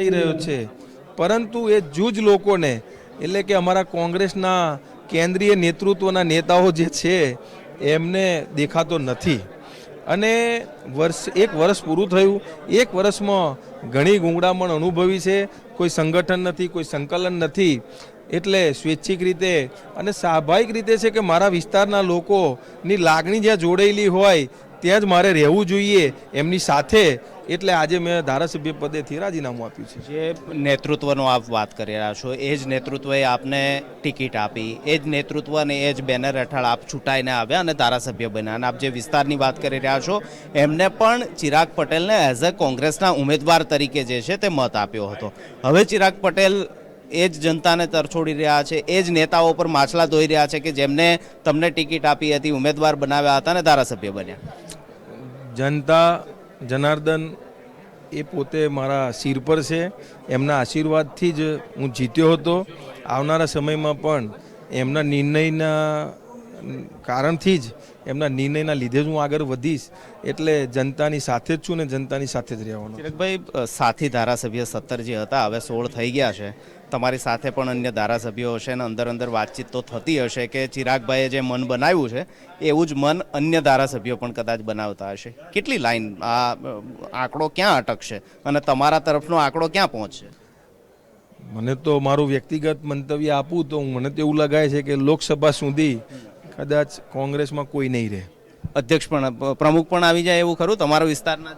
થઈ રહ્યો છે. પરંતુ એ જૂજ લોકોને, એટલે કે અમારા કોંગ્રેસના કેન્દ્રીય નેતૃત્વના નેતાઓ જે છે, એમને દેખાતો નથી. અને વર્ષ, એક વર્ષ પૂરું થયું. એક વર્ષમાં ઘણી ગુંગળામણ અનુભવી છે. કોઈ સંગઠન નથી, કોઈ સંકલન નથી. એટલે સ્વૈચ્છિક રીતે અને સ્વાભાવિક રીતે છે કે મારા વિસ્તારના લોકોની લાગણી જ્યાં જોડાયેલી હોય ત્યાં જ મારે રહેવું જોઈએ એમની સાથે, એટલે આજે મેં ધારાસભ્ય પદેથી રાજીનામું આપ્યું છે. જે નેતૃત્વનો આપ વાત કરી રહ્યા છો, એ જ નેતૃત્વએ આપને ટિકિટ આપી, એ જ નેતૃત્વ અને એ જ બેનર હેઠળ આપ છૂટાઈને આવ્યા અને ધારાસભ્ય બન્યા. અને આપ જે વિસ્તારની વાત કરી રહ્યા છો, એમને પણ ચિરાગ પટેલને એઝ અ કોંગ્રેસના ઉમેદવાર તરીકે જે છે તે મત આપ્યો હતો. હવે ચિરાગ પટેલ એ જ જનતાને તરછોડી રહ્યા છે, એ જ નેતાઓ પર માછલા ધોઈ રહ્યા છે કે જેમને તમને ટિકિટ આપી હતી, ઉમેદવાર બનાવ્યા હતા અને ધારાસભ્ય બન્યા. જનતા, જનાર્દન એ પોતે મારા શિર પર છે. એમના આશીર્વાદથી જ હું જીત્યો હતો. આવનારા સમયમાં પણ એમના નિર્ણયના કારણથી જ એમના નિર્ણયના લીધે જ હું આગળ વધીશ. એટલે જનતાની સાથે જ છું ને જનતાની સાથે જ રહેવાનો ચિરકભાઈ સાથી ધારાસભ્ય સત્તર જે હતા હવે સોળ થઈ ગયા છે. તમારી સાથે પણ અન્ય ધારાસભ્યો હશે ને અંદર અંદર વાતચીત તો થતી હશે કે ચિરાગભાઈએ જે મન બનાવ્યું છે એવું જ મન અન્ય ધારાસભ્યો પણ કદાચ બનાવતા હશે. કેટલી લાઈન આ આંકડો ક્યાં અટકશે અને તમારા તરફનો આંકડો ક્યાં પહોંચશે? મને તો મારું વ્યક્તિગત મંતવ્ય આપું તો મને તો એવું લગાય છે કે લોકસભા સુધી કદાચ કોંગ્રેસમાં કોઈ નહીં રહે. અધ્યક્ષ પણ પ્રમુખ પણ આવી જાય એવું ખરું? તમારા વિસ્તારના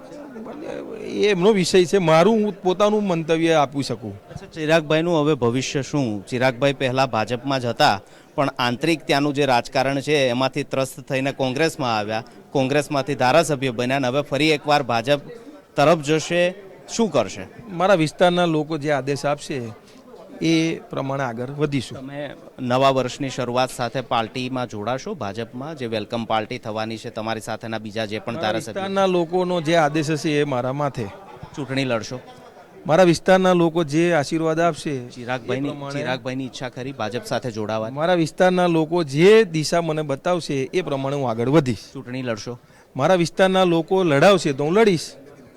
એ એમનો વિષય છે. મારું હું પોતાનું મંતવ્ય આપી શકું. અચ્છા ચિરાગભાઈનું હવે ભવિષ્ય શું? ચિરાગભાઈ પહેલા ભાજપમાં જ હતા પણ આંતરિક ત્યાંનું જે રાજકારણ છે એમાંથી ત્રસ્ત થઈને કોંગ્રેસમાં આવ્યા. કોંગ્રેસમાંથી ધારાસભ્ય બન્યા અને હવે ફરી એકવાર ભાજપ તરફ જશે. શું કરશે? મારા વિસ્તારના લોકો જે આદેશ આપશે એ પ્રમાણે આગળ વધીશું. તમે નવા વર્ષની શરૂઆત સાથે પાર્ટીમાં જોડાશો? ભાજપમાં જે વેલકમ પાર્ટી થવાની છે તમારી સાથેના બીજા જે પણ ધારાસભ્યના લોકોનો જે આદેશ હશે એ મારા માથે. ચૂંટણી લડશો? મારા વિસ્તારના લોકો જે આશીર્વાદ આપશે ચિરાગભાઈની ચિરાગભાઈની ઈચ્છા ખરી ભાજપ સાથે જોડાવા? મારા વિસ્તારના લોકો જે દિશા મને બતાવશે એ પ્રમાણે હું આગળ વધીશ. ચૂંટણી લડશો? મારા વિસ્તારના લોકો લડાવશે તો હું લડીશ.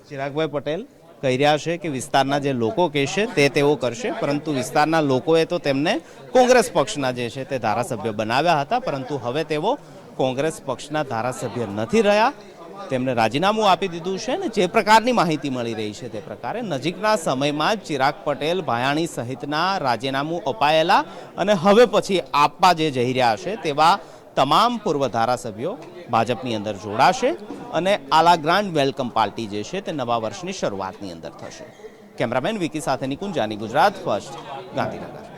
ચિરાગભાઈ પટેલ? કહી રહ્યા છે કે વિસ્તારના જે લોકો કહેશે તે તેઓ કરશે, પરંતુ વિસ્તારના લોકોએ તો તેમને કોંગ્રેસ પક્ષના જે છે તે ધારાસભ્ય બનાવ્યા હતા, પરંતુ હવે તેઓ કોંગ્રેસ પક્ષના ધારાસભ્ય નથી રહ્યા. તેમને રાજીનામું આપી દીધું છે ને જે પ્રકારની માહિતી મળી રહી છે તે પ્રકારે નજીકના સમયમાં ચિરાગ પટેલ ભાયાણી સહિતના રાજીનામું અપાયેલા અને હવે પછી આપવા જે જઈ રહ્યા છે તેવા તમામ પૂર્વ ધારાસભ્યો ભાજપની અંદર જોડાશે. અને આલા ગ્રાન્ડ વેલકમ પાર્ટી જે છે તે નવા વર્ષની શરૂઆતની અંદર થશે. કેમેરામેન વિકી સાથે નિકુંજાની ગુજરાત, ફર્સ્ટ ગાંધીનગર.